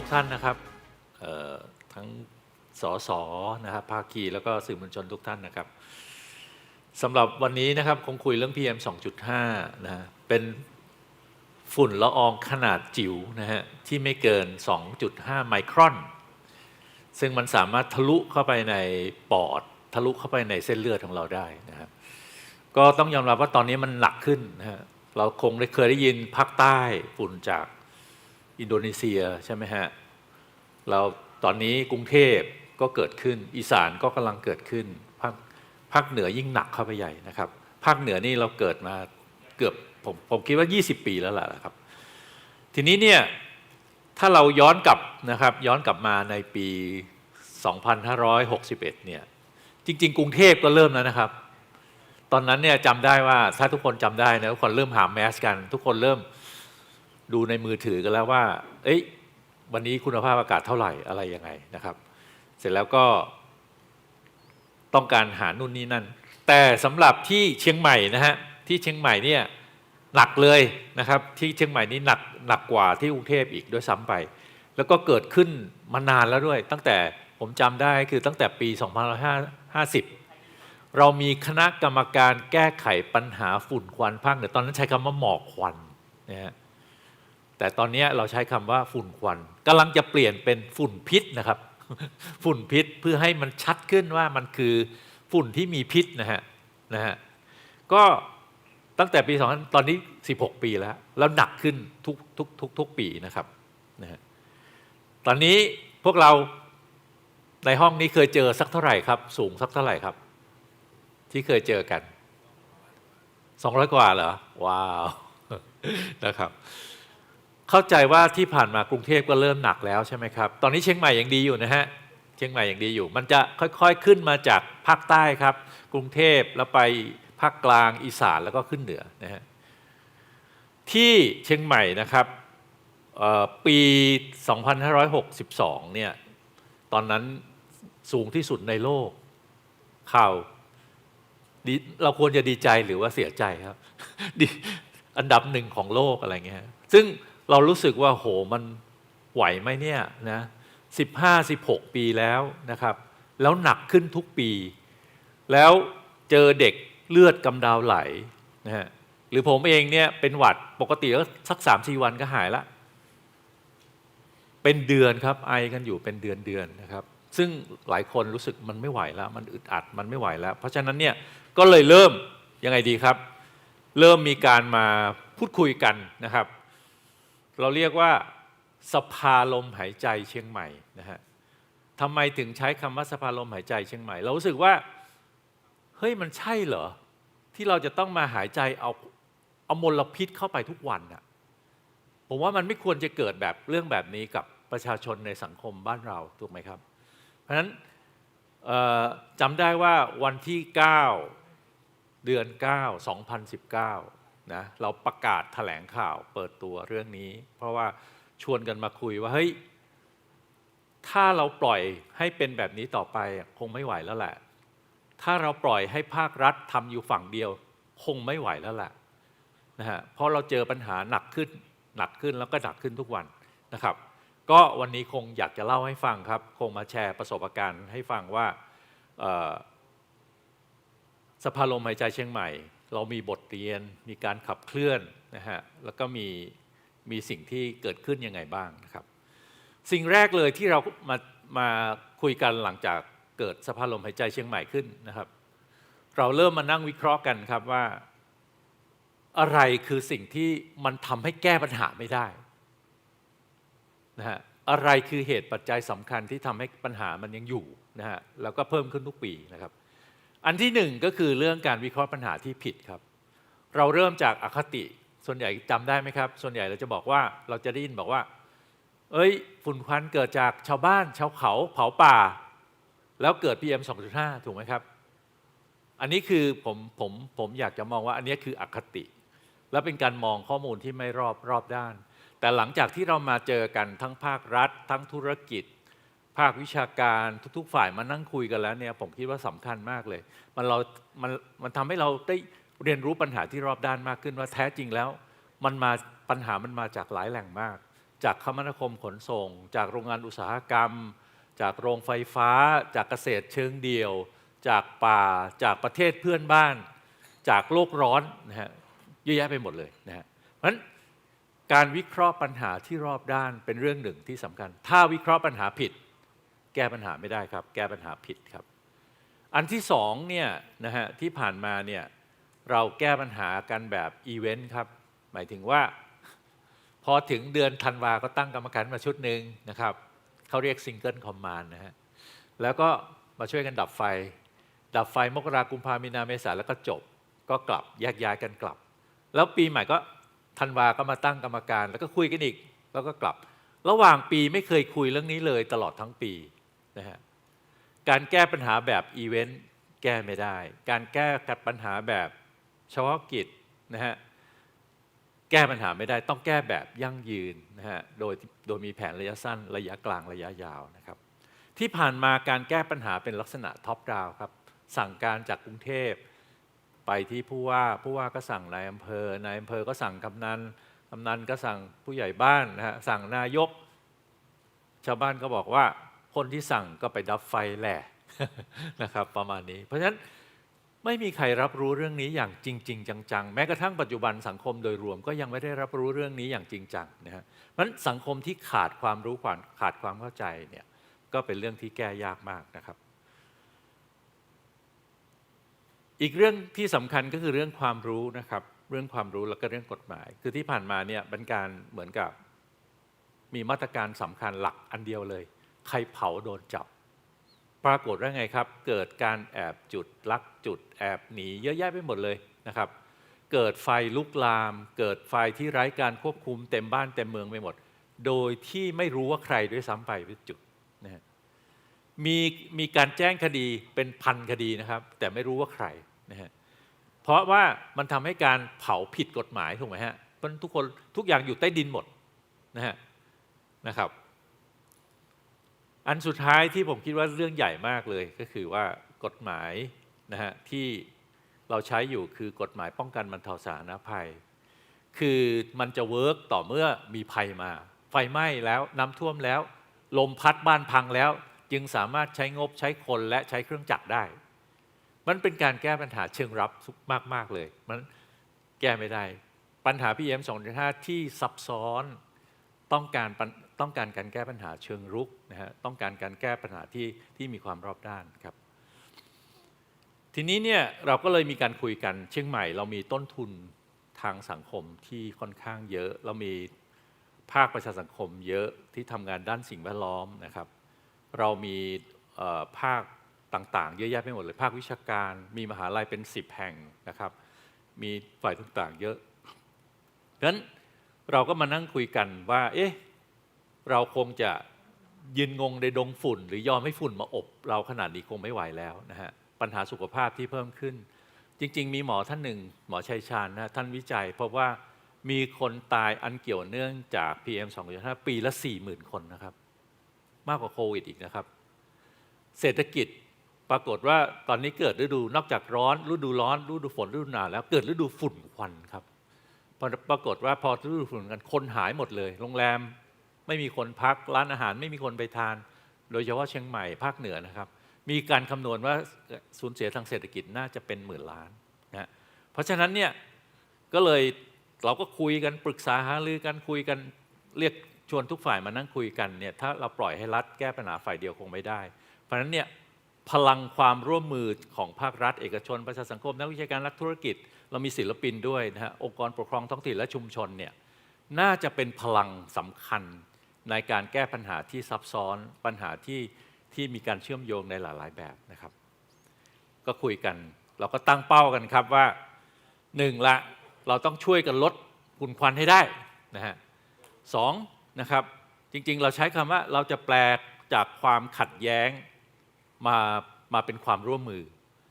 ทุกท่านนะครับทั้งสสนะครับภาคีแล้วก็สื่อมวลชนทุกท่านนะครับสำหรับวันนี้นะครับคงคุยเรื่อง PM 2.5นะฮะเป็นฝุ่นละอองขนาดจิ๋วนะฮะที่ไม่เกิน 2.5 ไมครอน ซึ่งมันสามารถทะลุเข้าไปในปอด ทะลุเข้าไปในเส้นเลือดของเราได้นะครับก็ต้องยอมรับว่าตอนนี้มันหนักขึ้นนะฮะเราคงได้เคยได้ยินภาคใต้ฝุ่นจาก อินโดนีเซียใช่ไหมฮะเราตอนนี้กรุงเทพก็เกิดขึ้น อีสานก็กำลังเกิดขึ้นภาคภาคเหนือยิ่งหนักเข้าไปใหญ่นะครับ ภาคเหนือนี่เราเกิดมาเกือบผมผมคิดว่า 20 ปีแล้วล่ะนะครับ ทีนี้เนี่ยถ้าเราย้อนกลับนะครับย้อนกลับมาในปี 2561 เนี่ยจริง ๆ กรุงเทพก็เริ่มแล้วนะครับ ตอนนั้นเนี่ยจำได้ว่าถ้าทุกคนจำได้นะทุกคนเริ่มหาแมสกัน ทุกคนเริ่ม ดูในมือถือกันแล้วว่า เอ้ยวันนี้คุณภาพอากาศเท่าไหร่อะไรยังไงนะครับ เสร็จแล้วก็ต้องการหานู่นนี่นั่น แต่สำหรับที่เชียงใหม่นะฮะที่เชียงใหม่เนี่ยหนักเลยนะครับ ที่เชียงใหม่นี่หนักหนักกว่าที่กรุงเทพอีกด้วยซ้ำไป แล้วก็เกิดขึ้นมานานแล้วด้วย ตั้งแต่ผมจำได้คือตั้งแต่ปี 2550 เรามีคณะกรรมการแก้ไขปัญหาฝุ่นควันภาคเหนือตอนนั้นใช้คำว่าหมอกควันนะฮะ แต่ตอนนี้เราใช้คำว่าฝุ่นควันกำลังจะเปลี่ยนเป็นฝุ่นพิษนะครับ ฝุ่นพิษเพื่อให้มันชัดขึ้นว่ามันคือฝุ่นที่มีพิษนะฮะนะฮะก็ตั้งแต่ปี2ตอนนี้ 16 ปีแล้ว แล้วหนักขึ้นทุกทุกทุกทุกปีนะครับนะฮะตอนนี้พวกเราในห้องนี้เคยเจอสักเท่าไหร่ครับ สูงสักเท่าไหร่ครับ ที่เคยเจอกัน 200 กว่าเหรอ ว้าวนะครับ เข้าใจว่าที่ผ่านมากรุงเทพก็เริ่มหนักแล้วใช่ไหมครับ ตอนนี้เชียงใหม่ยังดีอยู่นะฮะ เชียงใหม่ยังดีอยู่ มันจะค่อยๆขึ้นมาจากภาคใต้ครับ กรุงเทพแล้วไปภาคกลางอีสานแล้วก็ขึ้นเหนือนะฮะ ที่เชียงใหม่นะครับเอ่อปี 2562 เนี่ย ตอนนั้นสูงที่สุดในโลก ข่าว เราควรจะดีใจหรือว่าเสียใจครับ อันดับหนึ่งของโลกอะไรเงี้ย ซึ่ง เรารู้สึกว่าโหมันไหวไหมเนี่ยนะสิบห้าสิบหกปีแล้วนะครับ แล้วหนักขึ้นทุกปี แล้วเจอเด็กเลือดกำดาวไหลนะฮะหรือผมเองเนี่ยเป็นหวัดปกติก็สักสามสี่วันก็หายละ เป็นเดือนครับไอกันอยู่เป็นเดือนเดือนนะครับ ซึ่งหลายคนรู้สึกมันไม่ไหวแล้ว มันอึดอัดมันไม่ไหวแล้ว เพราะฉะนั้นเนี่ยก็เลยเริ่มยังไงดีครับ เริ่มมีการมาพูดคุยกันนะครับ เราเรียกว่าสภาลมหายใจเชียงใหม่นะฮะทำไมถึงใช้คำว่าสภาลมหายใจเชียงใหม่ เรารู้สึกว่าเฮ้ยมันใช่เหรอ ที่เราจะต้องมาหายใจเอาเอามลพิษเข้าไปทุกวันอะผมว่ามันไม่ควรจะเกิดแบบเรื่องแบบนี้กับประชาชนในสังคมบ้านเราถูกไหมครับ เพราะฉะนั้นจำได้ว่าวันที่ 9 เดือน 9 2019 นะเราประกาศแถลงข่าวเปิดตัวเรื่องนี้ เพราะว่าชวนกันมาคุยว่าเฮ้ยถ้าเราปล่อยให้เป็นแบบนี้ต่อไปคงไม่ไหวแล้วแหละ ถ้าเราปล่อยให้ภาครัฐทำอยู่ฝั่งเดียว คงไม่ไหวแล้วแหละนะฮะเพราะเราเจอปัญหาหนักขึ้นหนักขึ้นแล้วก็หนักขึ้นทุกวันนะครับ ก็วันนี้คงอยากจะเล่าให้ฟังครับ คงมาแชร์ประสบการณ์ให้ฟังว่าสภาลมหายใจเชียงใหม่ เรามีบทเรียนมีการขับเคลื่อนนะฮะแล้วก็มีมีสิ่งที่เกิดขึ้นยังไงบ้างนะครับ สิ่งแรกเลยที่เรามามาคุยกันหลังจากเกิดสภาลมหายใจเชียงใหม่ขึ้นนะครับ เราเริ่มมานั่งวิเคราะห์กันครับว่า อะไรคือสิ่งที่มันทำให้แก้ปัญหาไม่ได้นะฮะอะไรคือเหตุปัจจัยสำคัญที่ทำให้ปัญหามันยังอยู่นะฮะแล้วก็เพิ่มขึ้นทุกปีนะครับ อันที่หนึ่งก็คือเรื่องการวิเคราะห์ปัญหาที่ผิดครับ เราเริ่มจากอคติส่วนใหญ่จำได้ไหมครับ ส่วนใหญ่เราจะบอกว่าเราจะได้ยินบอกว่า เอ้ย ฝุ่นควันเกิดจากชาวบ้านชาวเขาเผาป่า แล้วเกิด PM 2.5 ถูกไหมครับ อันนี้คือผมผมผมอยากจะมองว่าอันนี้คืออคติ และเป็นการมองข้อมูลที่ไม่รอบรอบด้าน แต่หลังจากที่เรามาเจอกันทั้งภาครัฐ ทั้งธุรกิจ ภาควิชาการทุก ๆ ฝ่ายมานั่งคุยกันแล้วเนี่ยผมคิดว่าสำคัญมากเลย มันเรา มันมันทำให้เราได้เรียนรู้ปัญหาที่รอบด้านมากขึ้นว่าแท้จริงแล้ว มันมาปัญหามันมาจากหลายแหล่งมาก จากคมนาคมขนส่ง จากโรงงานอุตสาหกรรม จากโรงไฟฟ้า จากเกษตรเชิงเดี่ยว จากป่าจากประเทศเพื่อนบ้าน จากโลกร้อนนะฮะเยอะแยะไปหมดเลยนะฮะเพราะฉะนั้นการวิเคราะห์ปัญหาที่รอบด้านเป็นเรื่องหนึ่งที่สำคัญ ถ้าวิเคราะห์ปัญหาผิด แก้ปัญหาไม่ได้ครับ แก้ปัญหาผิดครับ อันที่สองเนี่ยนะฮะที่ผ่านมาเนี่ยเราแก้ปัญหากันแบบอีเวนต์ครับ หมายถึงว่า พอถึงเดือนธันวาก็ตั้งกรรมการมาชุดหนึ่งนะครับเขาเรียกซิงเกิลคอมมานด์นะฮะแล้วก็มาช่วยกันดับไฟ ดับไฟมกรากุมภามีนาเมษาแล้วก็จบก็กลับแยกย้ายกันกลับ แล้วปีใหม่ก็ธันวาก็มาตั้งกรรมการ แล้วก็คุยกันอีก แล้วก็กลับ ระหว่างปีไม่เคยคุยเรื่องนี้เลยตลอดทั้งปี นะฮะการแก้ปัญหาแบบอีเวนต์แก้ไม่ได้ การแก้กัดปัญหาแบบเฉพาะกิจนะฮะแก้ปัญหาไม่ได้ต้องแก้แบบยั่งยืนนะฮะโดยโดยมีแผนระยะสั้นระยะกลางระยะยาวนะครับ ที่ผ่านมาการแก้ปัญหาเป็นลักษณะท็อปดาวครับ สั่งการจากกรุงเทพไปที่ผู้ว่าผู้ว่าก็สั่งนายอำเภอนายอำเภอก็สั่งกำนันกำนันก็สั่งผู้ใหญ่บ้านนะฮะสั่งนายก ชาวบ้านก็บอกว่า คนที่สั่งก็ไปดับไฟแหละนะครับประมาณนี้ เพราะฉะนั้นไม่มีใครรับรู้เรื่องนี้อย่างจริง ๆ จังๆ แม้กระทั่งปัจจุบันสังคมโดยรวมก็ยังไม่ได้รับรู้เรื่องนี้อย่างจริงจังนะฮะเพราะฉะนั้นสังคมที่ขาดความรู้ความขาดความเข้าใจเนี่ยก็เป็นเรื่องที่แก้ยากมากนะครับ อีกเรื่องที่สำคัญก็คือเรื่องความรู้นะครับ เรื่องความรู้แล้วก็เรื่องกฎหมาย คือที่ผ่านมาเนี่ยเป็นการเหมือนกับมีมาตรการสำคัญหลักอันเดียวเลย ใครเผาโดนจับ ปรากฏว่าไงครับ เกิดการแอบจุดลักจุดแอบหนีเยอะแยะไปหมดเลยนะครับ เกิดไฟลุกลาม เกิดไฟที่ไร้การควบคุมเต็มบ้านเต็มเมืองไปหมด โดยที่ไม่รู้ว่าใครด้วยซ้ำไปเป็นจุดนะฮะมีมีการแจ้งคดีเป็นพันคดีนะครับ แต่ไม่รู้ว่าใครนะฮะเพราะว่ามันทำให้การเผาผิดกฎหมายถูกไหมฮะเพราะทุกคนทุกอย่างอยู่ใต้ดินหมดนะฮะนะครับ อันสุดท้ายที่ผมคิดว่าเรื่องใหญ่มากเลยก็คือว่ากฎหมายนะฮะที่เราใช้อยู่คือกฎหมายป้องกันบรรเทาสาธารณภัย คือมันจะเวิร์กต่อเมื่อมีภัยมา ไฟไหม้แล้วน้ำท่วมแล้ว ลมพัดบ้านพังแล้ว จึงสามารถใช้งบใช้คนและใช้เครื่องจักรได้ มันเป็นการแก้ปัญหาเชิงรับมากๆเลยมันแก้ไม่ได้ ปัญหา PM 2.5ที่ซับซ้อนต้องการ ต้องการการแก้ปัญหาเชิงรุกนะฮะต้องการการแก้ปัญหาที่ที่มีความรอบด้านครับทีนี้เนี่ยเราก็เลยมีการคุยกันเชียงใหม่ เรามีต้นทุนทางสังคมที่ค่อนข้างเยอะ เรามีภาคประชาสังคมเยอะที่ทำงานด้านสิ่งแวดล้อมนะครับ เรามีภาคต่างๆ เยอะแยะไปหมดเลยภาควิชาการ มีมหาลัยเป็น 10 แห่งนะครับ มีฝ่ายต่างๆ เยอะเพราะฉะนั้นเราก็มานั่งคุยกันว่า เอ๊ะ เราคงจะยืนงงในดงฝุ่น หรือยอมให้ฝุ่นมาอบเราขนาดนี้คงไม่ไหวแล้วนะฮะปัญหาสุขภาพที่เพิ่มขึ้น จริง ๆ มีหมอท่านหนึ่ง หมอชัยชาญนะท่านวิจัยเพราะว่ามีคนตายอันเกี่ยวเนื่องจาก PM 2.5 ปีละ 40,000 คนนะครับ มากกว่าโควิดอีกนะครับ เศรษฐกิจปรากฏว่าตอนนี้เกิดฤดูนอกจากร้อนฤดูร้อนฤดูฝนฤดูหนาวแล้วเกิดฤดูฝุ่นควันครับปรปรากฏว่าพอฤดูฝุ่นกันคนหายหมดเลย โรงแรม ไม่มีคนพักร้านอาหารไม่มีคนไปทาน โดยเฉพาะเชียงใหม่ภาคเหนือนะครับ มีการคำนวณว่าสูญเสียทางเศรษฐกิจน่าจะเป็นหมื่นล้านนะเพราะฉะนั้นเนี่ยก็เลยเราก็คุยกันปรึกษาหารือกันคุยกันเรียกชวนทุกฝ่ายมานั่งคุยกันเนี่ยถ้าเราปล่อยให้รัฐแก้ปัญหาฝ่ายเดียวคงไม่ได้ เพราะฉะนั้นเนี่ยพลังความร่วมมือของภาครัฐ เอกชนประชาสังคมนักวิชาการนักธุรกิจ เรามีศิลปินด้วยนะฮะองค์กรปกครองท้องถิ่นและชุมชนเนี่ยน่าจะเป็นพลังสำคัญ ในการแก้ปัญหาที่ซับซ้อนปัญหาที่ที่มีการเชื่อมโยงในหลาย ๆ แบบนะครับ ก็คุยกันเราก็ตั้งเป้ากันครับว่าหนึ่งละเราต้องช่วยกันลดฝุ่นควันให้ได้นะฮะสองนะครับจริง ๆ เราใช้คำว่าเราจะแปลจากความขัดแย้งมามาเป็นความร่วมมือ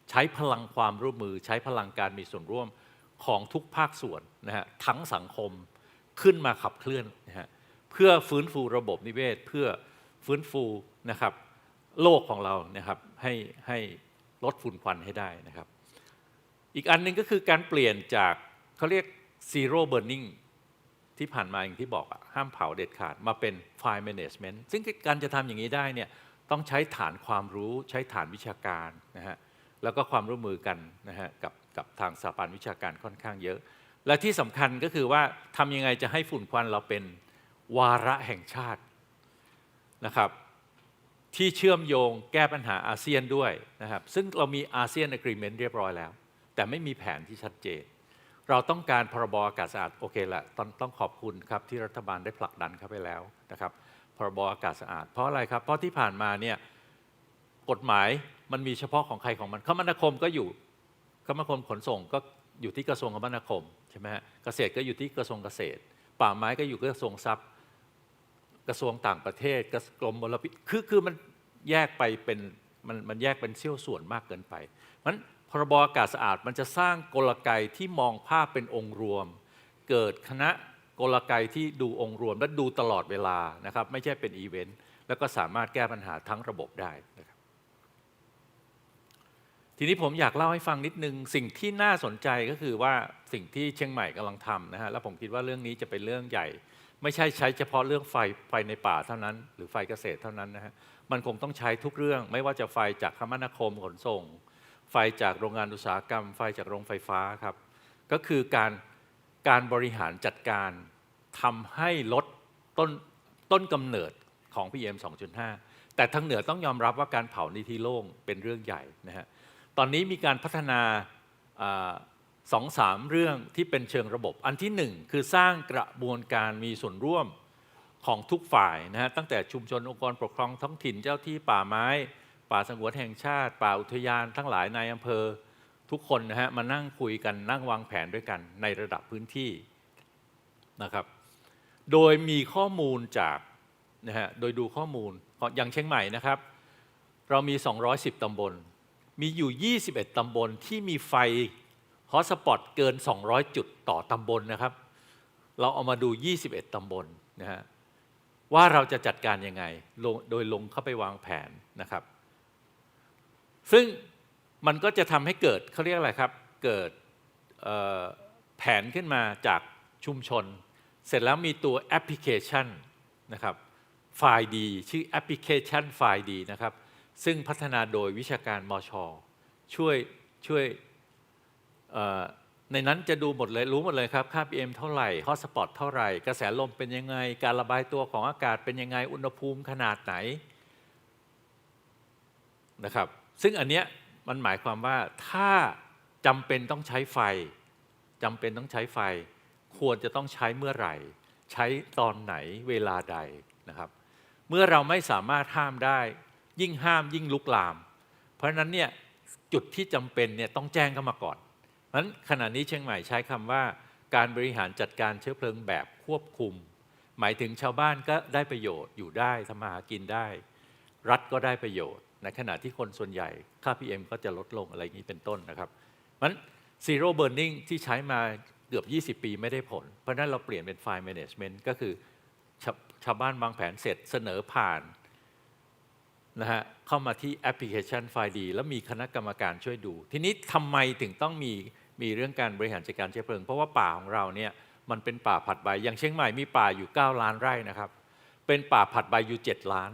ใช้พลังความร่วมมือ ใช้พลังการมีส่วนร่วมของทุกภาคส่วนนะฮะทั้งสังคมขึ้นมาขับเคลื่อนนะฮะ เพื่อฟื้นฟูระบบนิเวศ เพื่อฟื้นฟูนะครับโลกของเรานะครับให้ให้ลดฝุ่นควันให้ได้นะครับ อีกอันหนึ่งก็คือการเปลี่ยนจากเขาเรียก zero burning ที่ผ่านมาอย่างที่บอกอะห้ามเผาเด็ดขาดมาเป็นไฟล์ management ซึ่งการจะทำอย่างนี้ได้เนี่ยต้องใช้ฐานความรู้ใช้ฐานวิชาการนะฮะแล้วก็ความร่วมมือกันนะฮะกับกับทางสถาบันวิชาการค่อนข้างเยอะ และที่สำคัญก็คือว่าทำยังไงจะให้ฝุ่นควันเราเป็น วาระแห่งชาตินะครับ ที่เชื่อมโยงแก้ปัญหาอาเซียนด้วยนะครับ ซึ่งเรามีอาเซียนอะกรเมนต์เรียบร้อยแล้ว แต่ไม่มีแผนที่ชัดเจน เราต้องการพรบอากาศสะอาดโอเคละต้องต้องขอบคุณครับที่รัฐบาลได้ผลักดันเข้าไปแล้วนะครับพรบอากาศสะอาด เพราะอะไรครับ เพราะที่ผ่านมาเนี่ยกฎหมายมันมีเฉพาะของใครของมันคมนาคมก็อยู่คมนาคมขนส่งก็อยู่ที่กระทรวงคมนาคมใช่ไหมฮะเกษตรก็อยู่ที่กระทรวงเกษตร ป่าไม้ก็อยู่กระทรวงทรัพย์ กระทรวงต่างประเทศกระกรมมลพิษคือคือมันแยกไปเป็นมันมันแยกเป็นเสี้ยวส่วนมากเกินไปมันพรบอากาศสะอาดมันจะสร้างกลไกที่มองภาพเป็นองค์รวม เกิดคณะกลไกที่ดูองค์รวมและดูตลอดเวลานะครับ ไม่ใช่เป็นอีเวนต์แล้วก็สามารถแก้ปัญหาทั้งระบบได้นะครับทีนี้ผมอยากเล่าให้ฟังนิดนึง สิ่งที่น่าสนใจก็คือว่าสิ่งที่เชียงใหม่กำลังทำนะฮะแล้วผมคิดว่าเรื่องนี้จะเป็นเรื่องใหญ่ ไม่ใช่ใช้เฉพาะเรื่องไฟไฟในป่าเท่านั้น หรือไฟเกษตรเท่านั้นนะฮะมันคงต้องใช้ทุกเรื่อง ไม่ว่าจะไฟจากคมนาคมขนส่ง ไฟจากโรงงานอุตสาหกรรม ไฟจากโรงไฟฟ้าครับ ก็คือการการบริหารจัดการทำให้ลดต้นต้นกำเนิดของ PM 2.5 แต่ทางเหนือต้องยอมรับว่าการเผาในที่โล่งเป็นเรื่องใหญ่นะฮะตอนนี้มีการพัฒนา สองสามเรื่องที่เป็นเชิงระบบ อันที่หนึ่งคือสร้างกระบวนการมีส่วนร่วมของทุกฝ่ายนะฮะตั้งแต่ชุมชนองค์กรปกครองท้องถิ่นเจ้าที่ป่าไม้ ป่าสงวนแห่งชาติ ป่าอุทยานทั้งหลายในอำเภอ ทุกคนนะฮะมานั่งคุยกันนั่งวางแผนด้วยกันในระดับพื้นที่นะครับโดยมีข้อมูลจากนะฮะโดยดูข้อมูลอย่างเชียงใหม่นะครับ เรามี 210 ตำบล มีอยู่ 21 ตำบลที่มีไฟ ฮอสปอตเกิน 200 จุดต่อตำบลนะครับ เราเอามาดู 21 ตำบลนะฮะว่าเราจะจัดการยังไงโดยลงเข้าไปวางแผนนะครับ ซึ่งมันก็จะทำให้เกิดเขาเรียกอะไรครับ เกิดแผนขึ้นมาจากชุมชน เสร็จแล้วมีตัวแอปพลิเคชันนะครับไฟล์ดีชื่อแอปพลิเคชันไฟล์ดีนะครับ ซึ่งพัฒนาโดยวิชาการมอชช่วยช่วย ในนั้นจะดูหมดเลยรู้หมดเลยครับค่า PM เท่าไหร่ฮอตสปอตเท่าไหร่ กระแสลมเป็นยังไง การระบายตัวของอากาศเป็นยังไงอุณหภูมิขนาดไหนนะครับ ซึ่งอันเนี้ยมันหมายความว่าถ้าจำเป็นต้องใช้ไฟจำเป็นต้องใช้ไฟ ควรจะต้องใช้เมื่อไหร่ ใช้ตอนไหนเวลาใดนะครับ เมื่อเราไม่สามารถห้ามได้ ยิ่งห้ามยิ่งลุกลาม เพราะฉะนั้นเนี่ยจุดที่จำเป็นเนี่ยต้องแจ้งเข้ามาก่อน นั้นขณะนี้เชียงใหม่ใช้คำว่าการบริหารจัดการเชื้อเพลิงแบบควบคุม หมายถึงชาวบ้านก็ได้ประโยชน์อยู่ได้ทำมาหากินได้ รัฐก็ได้ประโยชน์ในขณะที่คนส่วนใหญ่ค่า PM ก็จะลดลงอะไรอย่างนี้เป็นต้นนะครับมัน zero burning ที่ใช้มาเกือบ 20 ปีไม่ได้ผล เพราะนั้นเราเปลี่ยนเป็น file management ก็คือชาชาวบ้านวางแผนเสร็จเสนอผ่านนะฮะเข้ามาที่แอปพลิเคชันไฟล์ดีแล้วมีคณะกรรมการช่วยดู ทีนี้ทำไมถึงต้องมี มีเรื่องการบริหารจัดการเชื้อเพลิง เพราะว่าป่าของเราเนี่ยมันเป็นป่าผัดใบอย่างเชียงใหม่มีป่าอยู่ 9 ล้านไร่นะครับ เป็นป่าผัดใบอยู่ 7 ล้าน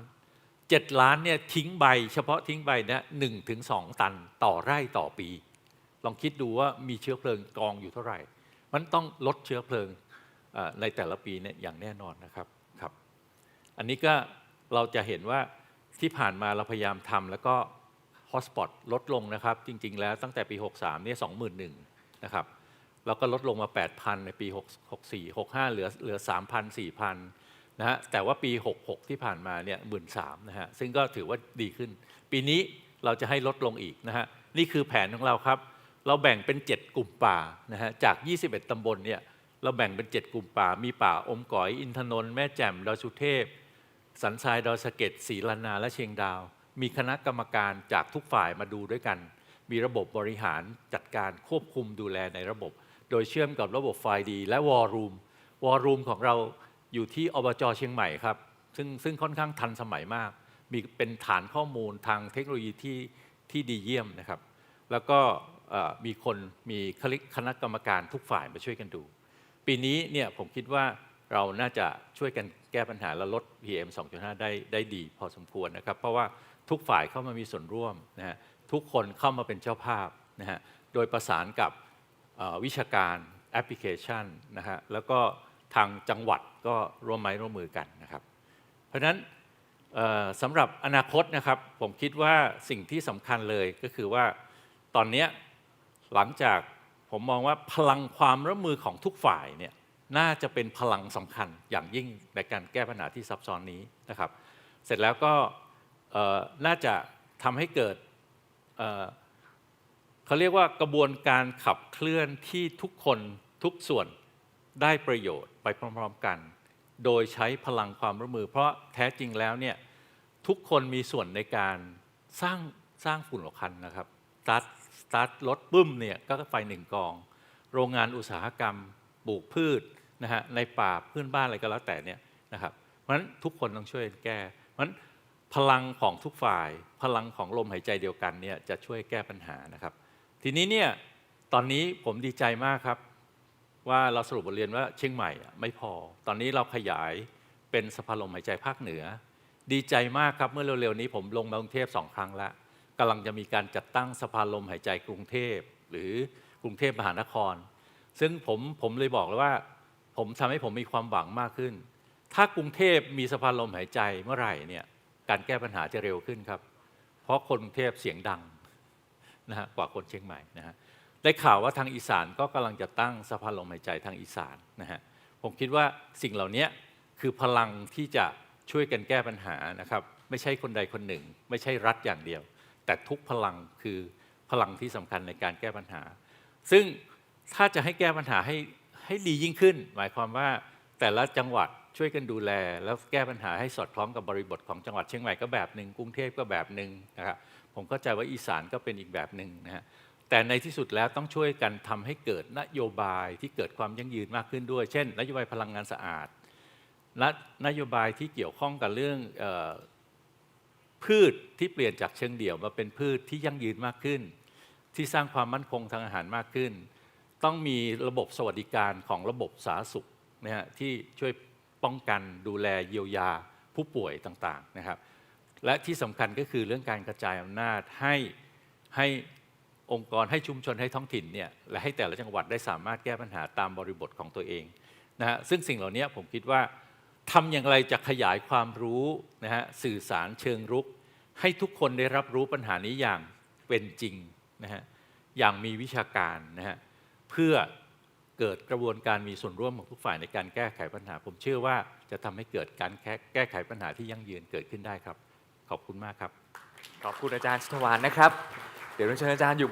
7 ล้านเนี่ยทิ้งใบ เฉพาะทิ้งใบเนี่ยหนึ่งถึงสองตันต่อไร่ต่อปี ลองคิดดูว่ามีเชื้อเพลิงกองอยู่เท่าไหร่ มันต้องลดเชื้อเพลิงในแต่ละปีเนี่ยอย่างแน่นอนนะครับครับ อันนี้ก็เราจะเห็นว่าที่ผ่านมาเราพยายามทำแล้วก็ฮอสปอตลดลงนะครับ จริง ๆ แล้วตั้งแต่ปี 63เนี่ย21,000 นะครับแล้วก็ลดลงมา 8,000 ในปี 64 65 เหลือเหลือ 3,000 4,000 นะฮะแต่ว่าปี 66 ที่ผ่านมาเนี่ย13,000นะฮะซึ่งก็ถือว่าดีขึ้น ปีนี้เราจะให้ลดลงอีกนะฮะนี่คือแผนของเราครับ เราแบ่งเป็น 7 กลุ่มป่านะฮะจาก 21 ตำบลเนี่ยเราแบ่งเป็น 7 กลุ่มป่า มีป่าอมก๋อย อินทนนท์แม่แจ่มดอยสุเทพ สันทรายดอยสะเก็ดศรีลันนาและเชียงดาว มีคณะกรรมการจากทุกฝ่ายมาดูด้วยกัน มีระบบบริหารจัดการควบคุมดูแลในระบบ โดยเชื่อมกับระบบไฟดี และวอลลุ่มวอลลุ่มของเราอยู่ที่อบจเชียงใหม่ครับ ซึ่งซึ่งค่อนข้างทันสมัยมาก มีเป็นฐานข้อมูลทางเทคโนโลยีที่ที่ดีเยี่ยมนะครับ แล้วก็มีคนมีคลิกคณะกรรมการทุกฝ่ายมาช่วยกันดู ปีนี้เนี่ยผมคิดว่าเราน่าจะช่วยกันแก้ปัญหาและลด PM 2.5 ได้ได้ดีพอสมควรนะครับ เพราะว่าทุกฝ่ายเข้ามามีส่วนร่วมนะฮะ ทุกคนเข้ามาเป็นเจ้าภาพนะฮะโดยประสานกับวิชาการแอปพลิเคชันนะฮะแล้วก็ทางจังหวัดก็ร่วมไม้ร่วมมือกันนะครับ เพราะฉะนั้นสำหรับอนาคตนะครับ ผมคิดว่าสิ่งที่สำคัญเลยก็คือว่าตอนนี้หลังจากผมมองว่าพลังความร่วมมือของทุกฝ่ายเนี่ยน่าจะเป็นพลังสำคัญอย่างยิ่งในการแก้ปัญหาที่ซับซ้อนนี้นะครับ เสร็จแล้วก็น่าจะทำให้เกิด เขาเรียกว่ากระบวนการขับเคลื่อนที่ทุกคนทุกส่วนได้ประโยชน์ไปพร้อมๆกัน โดยใช้พลังความร่วมมือ เพราะแท้จริงแล้วเนี่ยทุกคนมีส่วนในการสร้างสร้างฝุ่นละคันนะครับสตาร์ทสตาร์ทรถปุ้มเนี่ยก็ไฟหนึ่งกอง โรงงานอุตสาหกรรมปลูกพืชนะฮะในป่าพื่อนบ้านอะไรก็แล้วแต่เนี่ยนะครับเพราะฉะนั้นทุกคนต้องช่วยแก้เพราะฉะนั้น พลังของทุกฝ่าย พลังของลมหายใจเดียวกันเนี่ยจะช่วยแก้ปัญหานะครับ ทีนี้เนี่ยตอนนี้ผมดีใจมากครับ ว่าเราสรุปบทเรียนว่าเชียงใหม่ไม่พอ ตอนนี้เราขยายเป็นสภาลมหายใจภาคเหนือ ดีใจมากครับเมื่อเร็วๆนี้ผมลงมากรุงเทพสองครั้งแล้วกำลังจะมีการจัดตั้งสภาลมหายใจกรุงเทพ หรือกรุงเทพมหานคร ซึ่งผมผมเลยบอกเลยว่า ผมทำให้ผมมีความหวังมากขึ้น ถ้ากรุงเทพมีสภาลมหายใจเมื่อไหร่เนี่ย การแก้ปัญหาจะเร็วขึ้นครับ เพราะคนกรุงเทพเสียงดังนะฮะกว่าคนเชียงใหม่นะฮะได้ข่าวว่าทางอีสานก็กำลังจะตั้งสภานลมหายใจทางอีสานนะฮะผมคิดว่าสิ่งเหล่านี้คือพลังที่จะช่วยกันแก้ปัญหานะครับ ไม่ใช่คนใดคนหนึ่ง ไม่ใช่รัฐอย่างเดียว แต่ทุกพลังคือพลังที่สำคัญในการแก้ปัญหา ซึ่งถ้าจะให้แก้ปัญหาให้ให้ดียิ่งขึ้น หมายความว่า แต่ละจังหวัดช่วยกันดูแล แล้วแก้ปัญหาให้สอดคล้องกับบริบทของจังหวัดเชียงใหม่ก็แบบหนึ่งกรุงเทพก็แบบหนึ่งนะครับผมเข้าใจว่าอีสานก็เป็นอีกแบบหนึ่งนะฮะแต่ในที่สุดแล้วต้องช่วยกันทำให้เกิดนโยบายที่เกิดความยั่งยืนมากขึ้นด้วย เช่น นโยบายพลังงานสะอาดและนโยบายที่เกี่ยวข้องกับเรื่องออพืชที่เปลี่ยนจากเชิงเดี่ยวมาเป็นพืชที่ยั่งยืนมากขึ้น ที่สร้างความมั่นคงทางอาหารมากขึ้น ต้องมีระบบสวัสดิการของระบบสาธารณสุข นะฮะที่ช่วยป้องกันดูแลเยียวยาผู้ป่วยต่างๆนะครับ และที่สำคัญก็คือเรื่องการกระจายอำนาจให้ให้องค์กรให้ชุมชนให้ท้องถิ่นเนี่ยและให้แต่ละจังหวัดได้สามารถแก้ปัญหาตามบริบทของตัวเองนะฮะซึ่งสิ่งเหล่านี้ผมคิดว่าทำอย่างไรจะขยายความรู้นะฮะสื่อสารเชิงรุก ให้ทุกคนได้รับรู้ปัญหานี้อย่างเป็นจริงนะฮะอย่างมีวิชาการนะฮะเพื่อ เกิดกระบวนการมีส่วนร่วมของทุกฝ่ายในการแก้ไขปัญหา ผมเชื่อว่าจะทำให้เกิดการแก้แกไขปัญหาที่ยั่งยืนเกิดขึ้นได้ครับ ขอบคุณมากครับ ขอบคุณอาจารย์ชินวานนะครับ เดี๋ยวเราเชิญอาจารย์อยู่บน